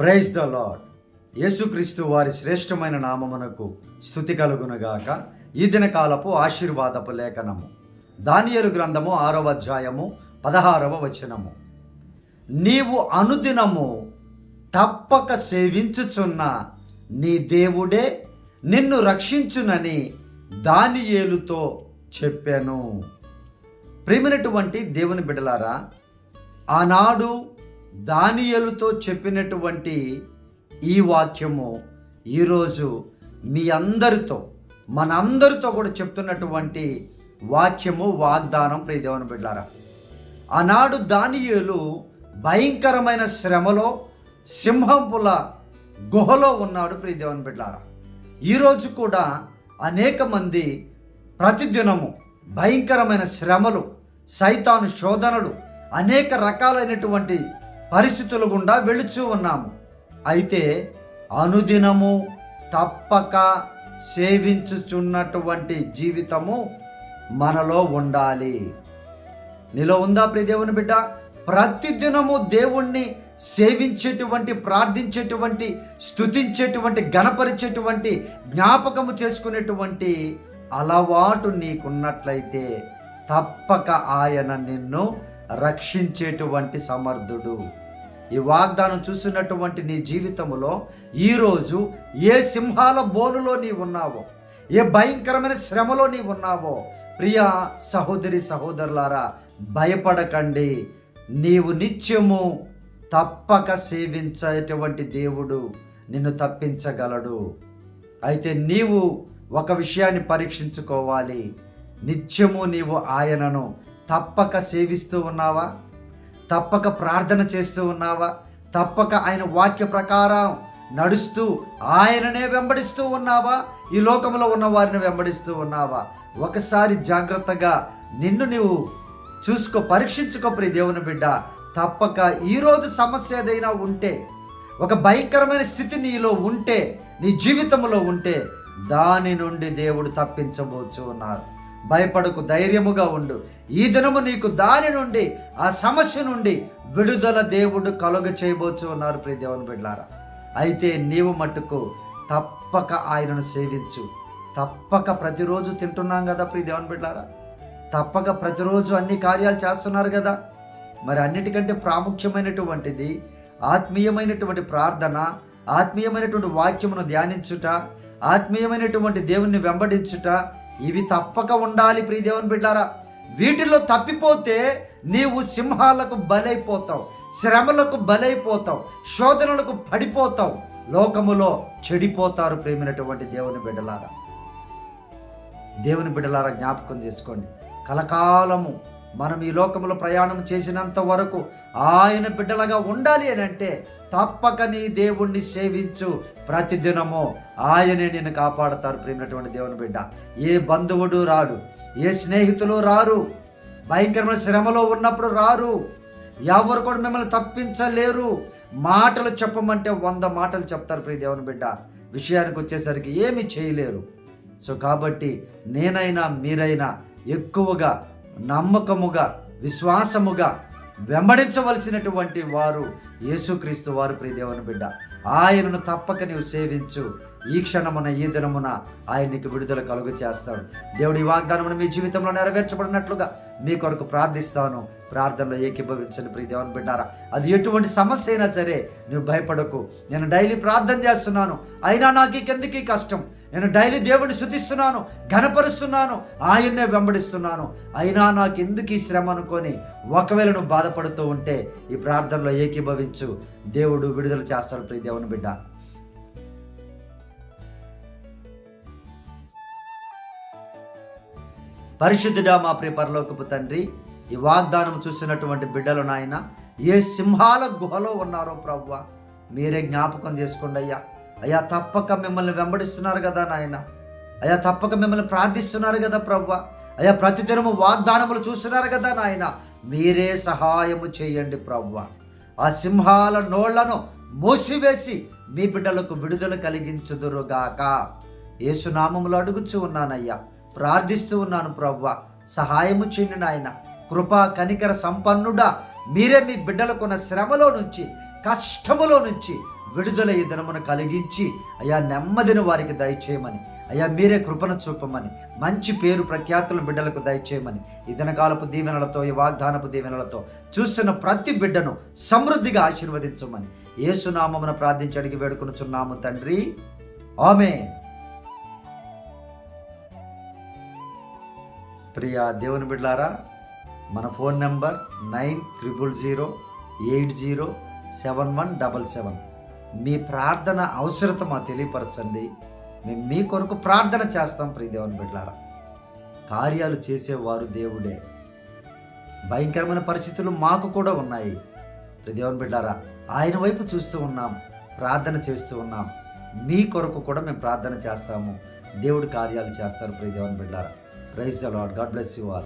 Praise the lord యేసుక్రీస్తు వారి శ్రేష్టమైన నామమునకు స్థుతి కలుగునగాక. ఈ దినకాలపు ఆశీర్వాదపు లేఖనము. దానియలు గ్రంథము ఆరవ అధ్యాయము పదహారవ వచనము. నీవు అనుదినము తప్పక సేవించుచున్న నీ దేవుడే నిన్ను రక్షించునని దానియేలుతో చెప్పాను. ప్రేమినటువంటి దేవుని బిడలారా ఆనాడు దానియలుతో చెప్పినటువంటి ఈ వాక్యము ఈరోజు మీ అందరితో మనందరితో కూడా చెప్తున్నటువంటి వాక్యము వాగ్దానం ప్రియదేవన బిడ్డారా. ఆనాడు దానియులు భయంకరమైన శ్రమలో సింహంపుల గుహలో ఉన్నాడు ప్రియదేవన బిడ్డారా. ఈరోజు కూడా అనేక మంది ప్రతిదినము భయంకరమైన శ్రమలు సైతాను శోధనలు అనేక రకాలైనటువంటి పరిస్థితుల గుండా వెళుచూ ఉన్నాము. అయితే అనుదినము తప్పక సేవించుచున్నటువంటి జీవితము మనలో ఉండాలి. నీలో ఉందా ప్రియ దేవుని బిడ్డ? ప్రతిదినము దేవుణ్ణి సేవించేటువంటి ప్రార్థించేటువంటి స్థుతించేటువంటి గణపరిచేటువంటి జ్ఞాపకము చేసుకునేటువంటి అలవాటు నీకున్నట్లయితే తప్పక ఆయన నిన్ను రక్షించేటువంటి సమర్థుడు. ఈ వాగ్దానం చూసినటువంటి నీ జీవితంలో ఈరోజు ఏ సింహాల బోనులో నీ ఉన్నావో ఏ భయంకరమైన శ్రమలో నీ ఉన్నావో ప్రియ సహోదరి సహోదరులారా భయపడకండి. నీవు నిత్యము తప్పక సేవించేటువంటి దేవుడు నిన్ను తప్పించగలడు. అయితే నీవు ఒక విషయాన్ని పరీక్షించుకోవాలి. నిత్యము నీవు ఆయనను తప్పక సేవిస్తూ ఉన్నావా? తప్పక ప్రార్థన చేస్తూ ఉన్నావా? తప్పక ఆయన వాక్య ప్రకారం నడుస్తూ ఆయననే వెంబడిస్తూ ఉన్నావా? ఈ లోకంలో ఉన్న వారిని వెంబడిస్తూ ఉన్నావా? ఒకసారి జాగ్రత్తగా నిన్ను నీవు చూసుకో పరీక్షించుకో ప్రియ దేవుని బిడ్డ. తప్పక ఈరోజు సమస్య ఏదైనా ఉంటే ఒక భయంకరమైన స్థితి నీలో ఉంటే నీ జీవితంలో ఉంటే దాని నుండి దేవుడు తప్పించబోచు ఉన్నారు. భయపడకు ధైర్యముగా ఉండు. ఈ దినము నీకు దాని నుండి ఆ సమస్య నుండి విడుదల దేవుడు కలుగ చేయబోచు ఉన్నారు ప్రియ దేవుని బిడ్డారా అయితే నీవు మట్టుకు తప్పక ఆయనను సేవించు. తప్పక ప్రతిరోజు తింటున్నాం కదా ప్రియ దేవుని బిడ్డారా తప్పక ప్రతిరోజు అన్ని కార్యాలు చేస్తున్నారు కదా. మరి అన్నిటికంటే ప్రాముఖ్యమైనటువంటిది ఆత్మీయమైనటువంటి ప్రార్థన ఆత్మీయమైనటువంటి వాక్యమును ధ్యానించుట ఆత్మీయమైనటువంటి దేవుణ్ణి వెంబడించుట ఇవి తప్పక ఉండాలి ప్రియ దేవుని బిడ్డారా. వీటిలో తప్పిపోతే నీవు సింహాలకు బలైపోతావు శ్రమలకు బలైపోతావు శోధనలకు పడిపోతావు. లోకములో చెడిపోతారు ప్రేమినటువంటి దేవుని బిడ్డలారా. దేవుని బిడ్డలారా జ్ఞాపకం చేసుకోండి. కలకాలము మనం ఈ లోకంలో ప్రయాణం చేసినంత వరకు ఆయన బిడ్డలుగా ఉండాలి అని అంటే తప్పక నీ దేవుణ్ణి సేవించు ప్రతిదినము. ఆయనే నిన్ను కాపాడతారు ప్రేమినటువంటి దేవుని బిడ్డ. ఏ బంధువుడు రాడు ఏ స్నేహితులు రారు భయంకరమైన శ్రమలో ఉన్నప్పుడు రారు ఎవరు కూడా మిమ్మల్ని తప్పించలేరు. మాటలు చెప్పమంటే వంద మాటలు చెప్తారు ప్రియ దేవుని బిడ్డ. విషయానికి వచ్చేసరికి ఏమి చేయలేరు. సో కాబట్టి నేనైనా మీరైనా ఎక్కువగా నమ్మకముగా విశ్వాసముగా వెంబడించవలసినటువంటి వారు యేసుక్రీస్తు వారు ప్రియదేవుని బిడ్డ. ఆయనను తప్పక నీవు సేవించు. ఈ క్షణమున ఈ దినమున ఆయన నీకు విడుదల కలుగు చేస్తాడు. దేవుడి వాగ్దానమును మీ జీవితంలో నెరవేర్చబడినట్లుగా మీ కొరకు ప్రార్థిస్తాను. ప్రార్థనలో ఏకీభవించండి ప్రియ దేవుని బిడ్డారా. అది ఎటువంటి సమస్య అయినా సరే నువ్వు భయపడకు. నేను డైలీ ప్రార్థన చేస్తున్నాను. అయినా నాకు ఈ కిందకి కష్టం. నేను డైలీ దేవుడిని శుద్ధిస్తున్నాను ఘనపరుస్తున్నాను ఆయన్నే వెంబడిస్తున్నాను. అయినా నాకు ఎందుకు ఈ శ్రమ అనుకొని ఒకవేళ నువ్వు బాధపడుతూ ఉంటే ఈ ప్రార్థనలో ఏకీభవించు. దేవుడు విడుదల చేస్తాడు ప్రియ దేవుని బిడ్డ. పరిశుద్ధుడా మా ప్రియ పరలోకపు తండ్రి ఈ వాగ్దానం చూసినటువంటి బిడ్డలు నాయన ఏ సింహాల గుహలో ఉన్నారో ప్రవ్వ మీరే జ్ఞాపకం చేసుకోండి అయ్యా. అయ్యా తప్పక మిమ్మల్ని వెంబడిస్తున్నారు కదా నాయన. అయ్యా తప్పక మిమ్మల్ని ప్రార్థిస్తున్నారు కదా ప్రవ్వ. అయ్యా ప్రతిదినము వాగ్దానములు చూస్తున్నారు కదా నాయన. మీరే సహాయము చేయండి ప్రవ్వ. ఆ సింహాల నోళ్ళను మూసివేసి మీ బిడ్డలకు విడుదల కలిగించుదురుగాక. ఏసునామములు అడుగుచూ ఉన్నానయ్యా. ప్రార్థిస్తూ ఉన్నాను ప్రవ్వ. సహాయము చేయండి నాయన. కృపా కనికర సంపన్నుడా మీరే మీ బిడ్డలకున్న శ్రమలో నుంచి కష్టములో నుంచి విడుదల ఈ దినమును కలిగించి అయ్యా నెమ్మదిని వారికి దయచేయమని అయ్యా మీరే కృపను చూపమని మంచి పేరు ప్రఖ్యాతుల బిడ్డలకు దయచేయమని ఈ దినకాలపు దీవెనలతో ఈ వాగ్దానపు దీవెనలతో చూస్తున్న ప్రతి బిడ్డను సమృద్ధిగా ఆశీర్వదించమని యేసునామమున ప్రార్థించి అడిగి వేడుకొనుచున్నాము తండ్రి. ఆమె ప్రియ దేవుని బిడ్లారా మన phone number nine triple zero eight zero seven one double seven. మీ ప్రార్థన అవసరత మా తెలియపరచండి. మేము మీ కొరకు ప్రార్థన చేస్తాం ప్రియ దేవుని కార్యాలు చేసేవారు దేవుడే. భయంకరమైన పరిస్థితులు మాకు కూడా ఉన్నాయి. ప్రియ దేవుని బిడ్డారా ఆయన వైపు చూస్తూ ఉన్నాం ప్రార్థన చేస్తూ ఉన్నాం. మీ కొరకు కూడా మేము ప్రార్థన చేస్తాము. దేవుడు కార్యాలు చేస్తారు ప్రియ దేవుని బిడ్డారా praise the Lord God bless you all